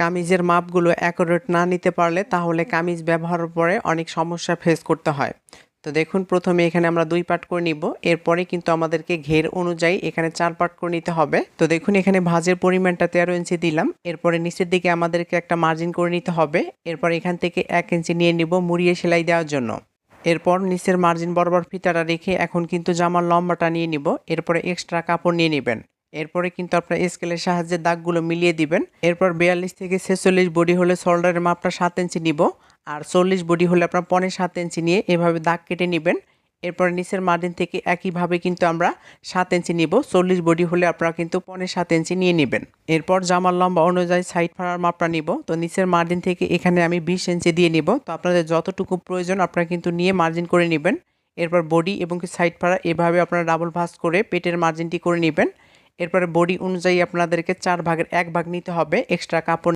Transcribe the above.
কামিজের মাপগুলো অ্যাকোরেট না নিতে পারলে তাহলে কামিজ ব্যবহারের পরে অনেক সমস্যা ফেস করতে হয়। তো দেখুন, প্রথমে এখানে আমরা দুই পার্ট করে নিব। এরপরে কিন্তু আমাদেরকে ঘের অনুযায়ী এখানে চার পার্ট করে নিতে হবে। তো দেখুন, এখানে ভাজের পরিমাণটা তেরো ইঞ্চি দিলাম। এরপরে নিচের দিকে আমাদেরকে একটা মার্জিন করে নিতে হবে। এরপর এখান থেকে এক ইঞ্চি নিয়ে নিব মুড়িয়ে সেলাই দেওয়ার জন্য। এরপর নিচের মার্জিন বরাবর ফিতাটা রেখে এখন কিন্তু জামার লম্বাটা নিয়ে নিব। এরপরে এক্সট্রা কাপড় নিয়ে নেবেন। এরপরে কিন্তু আপনার স্কেলের সাহায্যে দাগগুলো মিলিয়ে দিবেন। এরপর বিয়াল্লিশ থেকে ছেচল্লিশ বডি হলে শোল্ডারের মাপটা সাত ইঞ্চি নিব, আর চল্লিশ বডি হলে আপনার পনে সাত ইঞ্চি নিয়ে এভাবে দাগ কেটে নেবেন। এরপর নিচের মার্জিন থেকে একইভাবে কিন্তু আমরা সাত ইঞ্চি নিব, চল্লিশ বডি হলে আপনারা কিন্তু পনে সাত ইঞ্চি নিয়ে নেবেন। এরপর জামার লম্বা অনুযায়ী সাইড ফাড়ার মাপটা নিব, তো নিচের মার্জিন থেকে এখানে আমি বিশ ইঞ্চি দিয়ে নিব, তো আপনাদের যতটুকু প্রয়োজন আপনারা কিন্তু নিয়ে মার্জিন করে নেবেন। এরপর বডি এবং সাইড ফাড়া এভাবে আপনারা ডাবল ভাস করে পেটের মার্জিনটি করে নেবেন। এরপরে বডি অনুযায়ী আপনাদেরকে চার ভাগের এক ভাগ নিতে হবে এক্সট্রা কাপড়